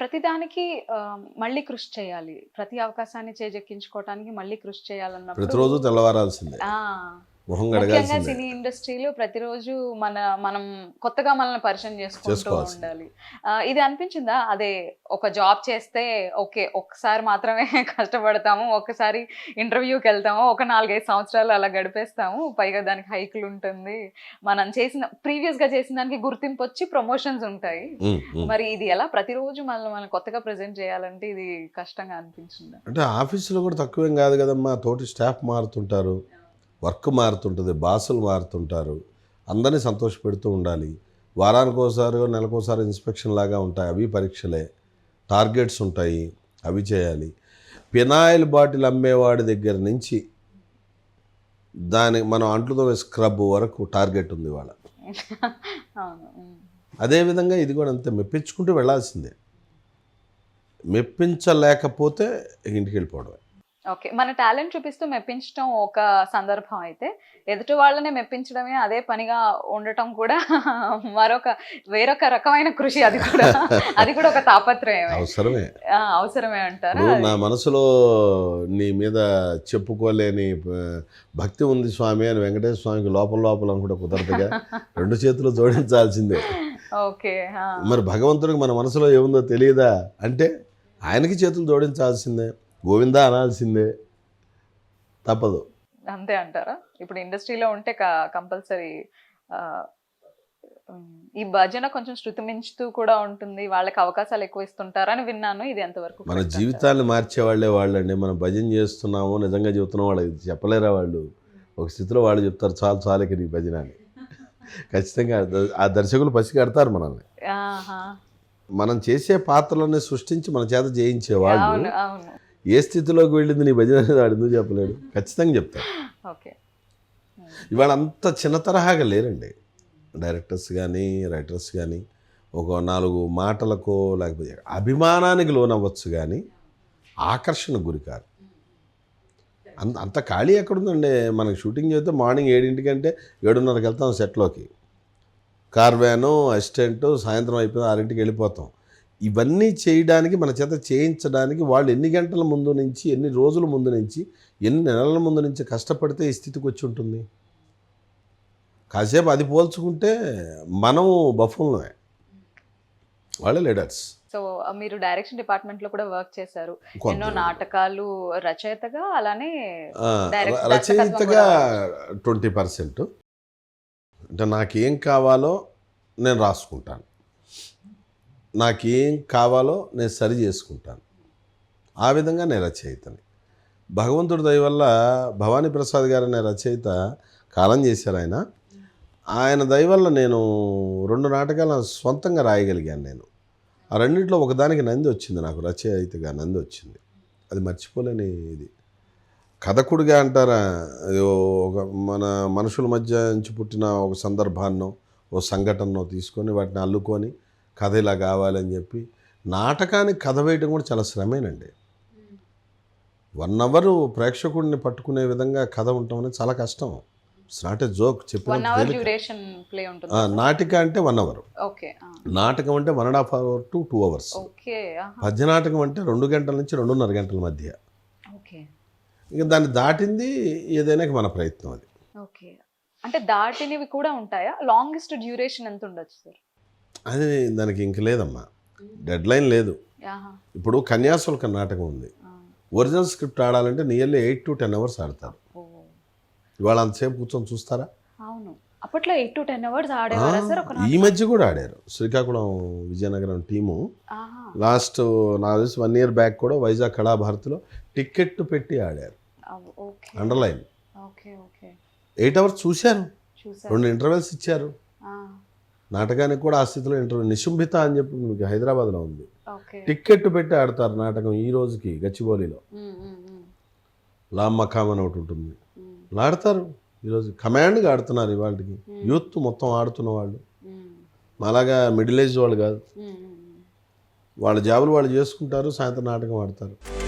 ప్రతిదానికి ఆ, మళ్ళీ కృషి చేయాలి. ప్రతి అవకాశాన్ని చేజెక్కించుకోవటానికి మళ్ళీ కృషి చేయాలన్నప్పుడు ప్రతిరోజు తెల్లవారాల్సిందే. ఆ, మొహం ముఖ్యంగా సినీ ఇండస్ట్రీలో ప్రతిరోజు మన మనం కొత్తగా మనల్ని పరిచయం చేసుకుంటూ. ఉండాలి. ఇది అనిపించిందా? అదే ఒక జాబ్ చేస్తే ఓకే ఒక్కసారి మాత్రమే కష్టపడతాము ఒకసారి ఇంటర్వ్యూకి వెళ్తాము ఒక నాలుగైదు సంవత్సరాలు అలా గడిపేస్తాము పైగా దానికి హైకులు ఉంటుంది. మనం చేసిన ప్రీవియస్గా చేసిన దానికి గుర్తింపు వచ్చి ప్రమోషన్స్ ఉంటాయి. మరి ఇది ఎలా? ప్రతిరోజు మనల్ని మనం కొత్తగా ప్రెజెంట్ చేయాలంటే ఇది కష్టంగా అనిపించిందా? అంటే ఆఫీసులో కూడా తక్కువేం కాదు కదమ్మా తోటి స్టాఫ్ మారుతుంటారు. వర్క్ మారుతుంటుంది బాసులు మారుతుంటారు. అందరినీ సంతోషపెడుతూ ఉండాలి. వారానికి ఒకసారి నెలకోసారి ఇన్స్పెక్షన్ లాగా ఉంటాయి. అవి పరీక్షలే. టార్గెట్స్ ఉంటాయి. అవి చేయాలి. పినాయిల్ బాటిల్ అమ్మేవాడి దగ్గర నుంచి దాని మనం అంట్లతో స్క్రబ్ వరకు టార్గెట్ ఉంది వాళ్ళ. అదేవిధంగా ఇది కూడా అంతే. మెప్పించుకుంటూ వెళ్ళాల్సిందే. మెప్పించలేకపోతే ఇంటికి వెళ్ళిపోవడమే ఓకే. మన టాలెంట్ చూపిస్తూ మెప్పించడం ఒక సందర్భం అయితే ఎదుటి వాళ్ళని మెప్పించడమే అదే పనిగా ఉండటం కూడా మరొక వేరొక రకమైన కృషి అది కూడా. అది కూడా ఒక తాపత్రయమే. అవసరమే. ఆ, అవసరమే అంటారా? నా మనసులో నీ మీద చెప్పుకోలేని భక్తి ఉంది స్వామి అని వెంకటేశ్వర స్వామికి లోపల లోపల అనుకుంటే కుదరదుగా. రెండు చేతులు జోడించాల్సిందే. ఓకే. మరి భగవంతుడికి మన మనసులో ఏముందో తెలియదా? అంటే ఆయనకి చేతులు జోడించాల్సిందే. గోవిందా అనాల్సిందే. తప్పదు. అంతే అంటారా? ఇప్పుడు ఇండస్ట్రీలో ఉంటే కంపల్సరీ ఈ భజన కొంచెం శృతి మించుతూ కూడా ఉంటుంది. వాళ్ళకి అవకాశాలు ఎక్కువ ఇస్తుంటారని విన్నాను. ఇది ఎంతవరకు మన? జీవితాన్ని మార్చే వాళ్ళే వాళ్ళండి. మనం భజన చేస్తున్నాము నిజంగా చెబుతున్నాం వాళ్ళకి చెప్పలేరా వాళ్ళు? ఒక స్థితిలో వాళ్ళు చెప్తారు చాలు చాలు ఇక నీ భజన అని. ఖచ్చితంగా ఆ దర్శకులు పసి కడతారు మనల్ని. మనం చేసే పాత్రలని సృష్టించి మన చేత చేయించే వాళ్ళు. అవును అవును. ఏ స్థితిలోకి వెళ్ళింది నీ భజన అనేది వాడు ఎందుకు చెప్పలేడు? ఖచ్చితంగా చెప్తారు ఓకే. ఇవాళ అంత చిన్న తరహాగా లేరండి. డైరెక్టర్స్ కానీ రైటర్స్ కానీ ఒక నాలుగు మాటలకో లేకపోతే అభిమానానికి లోనవ్వచ్చు కానీ ఆకర్షణ గురి కాదు అంత అంత ఖాళీ ఎక్కడుందండి? మనకి షూటింగ్ చేస్తే మార్నింగ్ ఏడింటికంటే ఏడున్నరకి వెళ్తాం సెట్లోకి. కార్ వ్యాను అసిస్టెంట్ సాయంత్రం అయిపోయిన ఆరింటికి వెళ్ళిపోతాం. ఇవన్నీ చేయడానికి మన చేత చేయించడానికి వాళ్ళు ఎన్ని గంటల ముందు నుంచి ఎన్ని రోజుల ముందు నుంచి ఎన్ని నెలల ముందు నుంచి కష్టపడితే ఈ స్థితికి వచ్చి ఉంటుంది? కాసేపు అది పోల్చుకుంటే మనం బఫుల్నే వాళ్ళే లీడర్స్ సో మీరు డైరెక్షన్ డిపార్ట్మెంట్లో కూడా వర్క్ చేశారు. ఎన్నో నాటకాలు రచయితగా అలానే రచయితగా ట్వంటీ పర్సెంట్. అంటే నాకేం కావాలో నేను రాసుకుంటాను. నాకేం కావాలో నేను సరి చేసుకుంటాను. ఆ విధంగా నేను రచయితని. భగవంతుడి దయ వల్ల భవానీ ప్రసాద్ గారు అనే రచయిత కాలం చేశారు ఆయన. ఆయన దయ వల్ల నేను రెండు నాటకాలు సొంతంగా రాయగలిగాను నేను. ఆ రెండింటిలో ఒకదానికి నంది వచ్చింది నాకు రచయితగా నంది వచ్చింది. అది మర్చిపోలేని ఇది. కథకుడిగా అంటారా ఒక మన మనుషుల మధ్య నుంచి పుట్టిన ఒక సందర్భాన్నో ఓ సంఘటనో తీసుకొని వాటిని అల్లుకొని కథ ఇలా కావాలని చెప్పి నాటకానికి కథ వేయడం కూడా చాలా శ్రమేనండి. వన్ అవర్ ప్రేక్షకుడిని పట్టుకునే విధంగా కథ ఉండటం అనేది చాలా కష్టం. ఇట్స్ నాట్ ఏ జోక్ చెప్పిన నాటిక అంటే వన్ అవర్. ఓకే నాటకం అంటే one and half hour to two hours. పద్య నాటకం అంటే రెండు గంటల నుంచి రెండున్నర గంటల మధ్య. ఓకే. ఇంకా దాన్ని దాటింది ఏదైనా మన ప్రయత్నం అది. ఓకే. అంటే దాటినవి కూడా ఉంటాయా? లాంగెస్ట్ డ్యూరేషన్ ఎంత ఉండొచ్చు సార్? అది దానికి ఇంక లేదమ్మా. డెడ్ లైన్ లేదు. ఇప్పుడు కన్యాశుల్క నాటకం ఉంది. ఒరిజినల్ స్క్రిప్ట్ ఆడాలంటే nearly eight to ten hours ఆడతారు. ఇవాళ అంతసేపు కూర్చొని చూస్తారా? అవును. అప్పట్లో ఎయిట్ టు టెన్ అవర్స్ ఒక ఈ మధ్య కూడా ఆడారు. శ్రీకాకుళం విజయనగరం టీము. లాస్ట్ నాకు తెలిసి వన్ ఇయర్ బ్యాక్ కూడా వైజాగ్ కళాభారతిలో టికెట్ పెట్టి ఆడారు. అండర్లైన్. ఎయిట్ అవర్స్ చూశారు. రెండు ఇంటర్వెల్స్ ఇచ్చారు. నాటకానికి కూడా ఆ స్థితిలో ఇంటర్వ్యూ నిశుంభిత అని చెప్పి మీకు హైదరాబాద్లో ఉంది. ఓకే. టికెట్ పెట్టి ఆడతారు నాటకం ఈ రోజుకి గచ్చిబౌలిలో. ఉమ్, ఉమ్, ఉమ్, లామ్ మకామ్ అని ఒకటి ఉంటుంది. ఆడతారు ఈరోజు కమాండ్గా ఆడుతున్నారు ఇవాళకి. యూత్ మొత్తం ఆడుతున్న వాళ్ళు. అలాగా మిడిల్ ఏజ్ వాళ్ళు కాదు. వాళ్ళ జాబులు వాళ్ళు చేసుకుంటారు సాయంత్రం నాటకం ఆడతారు.